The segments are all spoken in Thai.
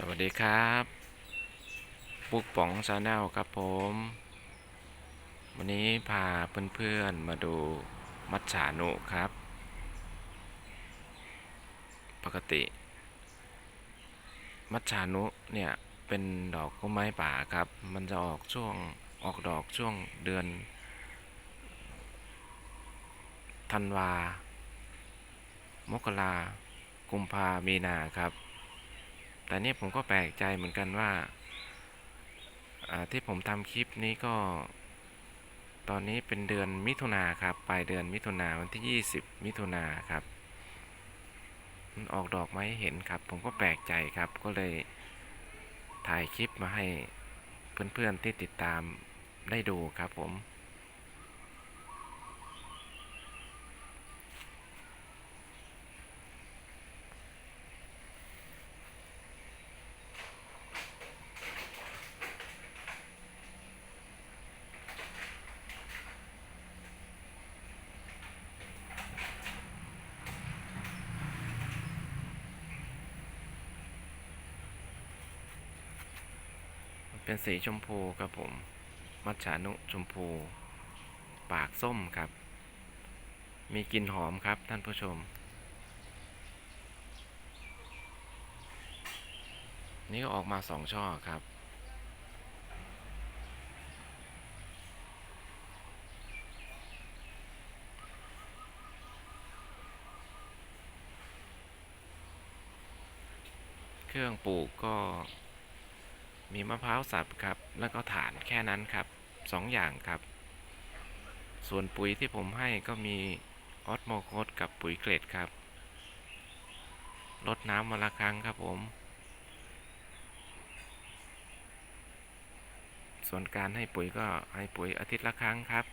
สวัสดีครับปุ๊กป๋องชาแนลครับผม วันนี้พาเพื่อนๆมาดูมัจฉานุครับ ปกติ มัจฉานุเนี่ย เป็นดอกก็ไม้ป่าครับ มันจะออกช่วงออกดอกช่วงเดือนธันวามกรากุมภามีนาครับ แต่เนี่ยผมก็แปลกใจเหมือนกันว่า ที่ผมทำคลิปนี้ก็ ตอนนี้เป็นเดือนมิถุนาครับ ปลายเดือนมิถุนาวันที่ 20 มิถุนาครับ มันออกดอกมาให้เห็นครับ ผมก็แปลกใจครับ ก็เลยถ่ายคลิปมาให้เพื่อนๆที่ติดตามได้ดูครับผม เป็นสีชมพูครับผม มัจฉานุชมพู ปากส้มครับ มีกลิ่นหอมครับท่านผู้ชม นี่ก็ออกมาสองช่อครับเครื่องปลูกก็ มีมะพร้าวสับครับ แล้วก็ฐานแค่นั้นครับสองอย่างครับ ส่วนปุ๋ยที่ผมให้ก็มีออสโมโคสกับปุ๋ยเกรดครับลดน้ำวันละครั้งครับผม ส่วนการให้ปุ๋ยก็ให้ปุ๋ยอาทิตย์ละครั้งครับ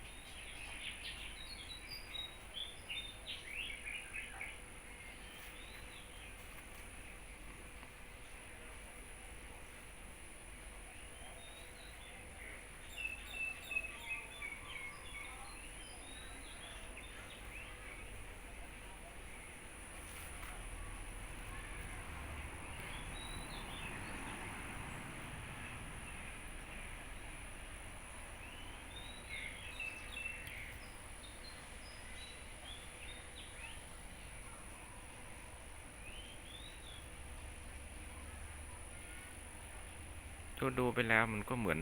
ดูดูไปแล้วมันก็เหมือน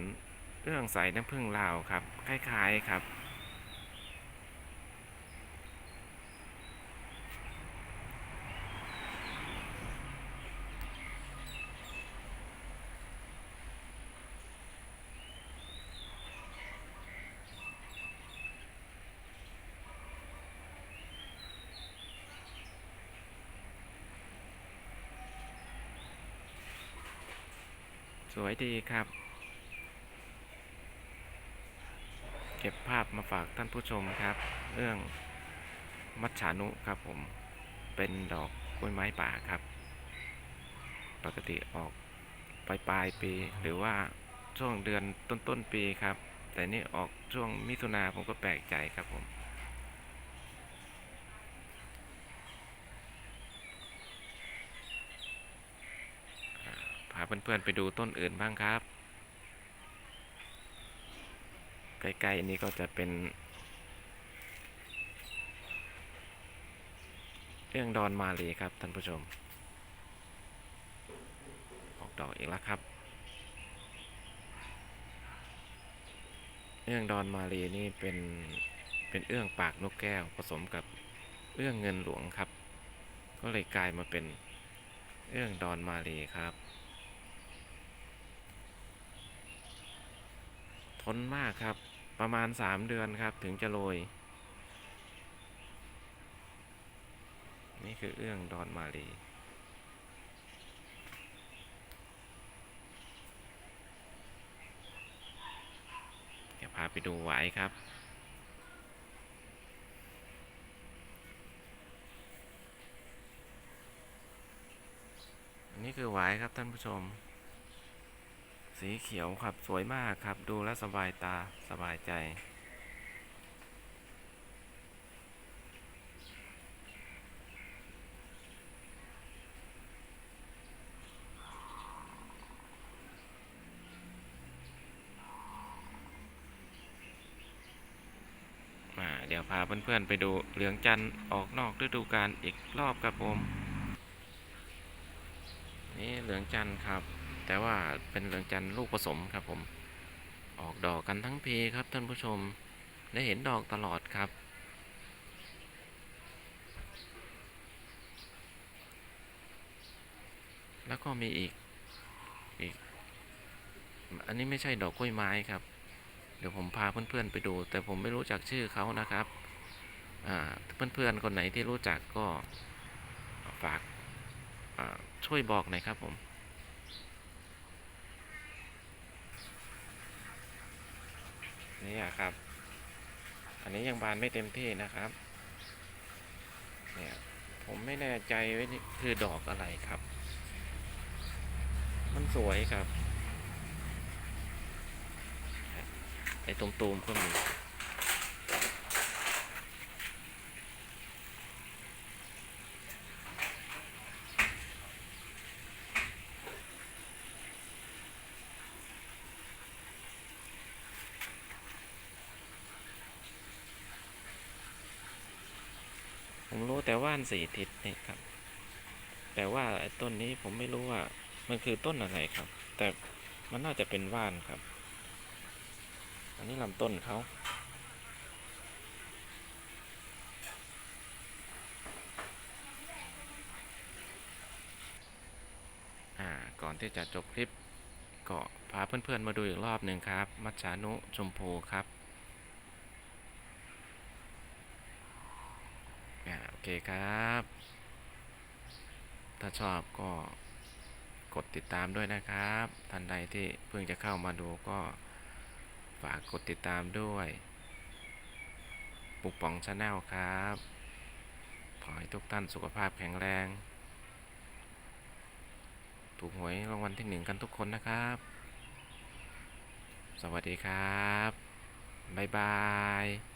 เรื่องใส่น้ำผึ้งลาวครับ คล้าย ๆครับ สวยดีครับ เก็บภาพมาฝากท่านผู้ชมครับ เรื่องมัจฉานุครับผม เป็นดอกกล้วยไม้ป่าครับ ปกติออกปลายปลายปี หรือว่าช่วงเดือนต้นต้นๆปีครับ แต่นี่ออกช่วงมิถุนาผมก็แปลกใจครับผม เพื่อนๆไปดูต้นอื่นบ้างครับ ใกล้ๆนี้ก็จะเป็น เรื่องดอนมาลีครับท่านผู้ชม ออกดอกอีกแล้วครับ เรื่องดอนมาลีนี่เป็นเป็นเอื้องปากนกแก้วผสมกับเอื้องเงินหลวงครับ ก็เลยกลายมาเป็นเอื้องดอนมาลีครับ ทนมากครับ ประมาณสามเดือนครับถึงจะโรย นี่คือเอื้องดอนมาลีเดี๋ยวพาไปดูไหวายครับนนี้คือไหวายครับท่านผู้ชม สีเขียวครับสวยมากครับ ดูแลสบายตาสบายใจ เดี๋ยวพาเพื่อนๆไปดูเหลืองจันทร์ออกนอกฤดูกาลอีกรอบครับผม นี่เหลืองจันทร์ครับ แต่ว่าเป็นเหลืองจันทร์ลูกผสมครับผม ออกดอกกันทั้งปีครับท่านผู้ชม ได้เห็นดอกตลอดครับ แล้วก็มีอีกอีก อันนี้ไม่ใช่ดอกกล้วยไม้ครับ เดี๋ยวผมพาเพื่อนๆไปดู แต่ผมไม่รู้จักชื่อเขานะครับเพื่อนๆคนไหนที่รู้จักก็ฝากช่วยบอกหน่อยครับผม นี่ครับ อันนี้ยังบานไม่เต็มที่นะครับ เนี่ยผมไม่แน่ใจว่านี่คือดอกอะไรครับ มันสวยครับ ไอ้ตุ่มๆก็มี ผมรู้แต่ว่านสี่ทิศนี่ครับ แต่ว่าไอ้ต้นนี้ผมไม่รู้ว่า มันคือต้นอะไรครับ แต่มันน่าจะเป็นว่านครับ อันนี้ลำต้นเขาอ่าก่อนที่จะจบคลิปก็พาเพื่อนๆมาดูอีกรอบหนึ่งครับ มัจฉานุชมพูครับอ่าโอ เคครับ ถ้าชอบก็กดติดตามด้วยนะครับ ท่านใดที่เพิ่งจะเข้ามาดูก็ฝากกดติดตามด้วย ปุกป่องชาแนลครับ ขอให้ทุกท่านสุขภาพแข็งแรง ถูกหวยรางวัลที่หนึ่งกันทุกคนนะครับ สวัสดีครับ บ๊ายบาย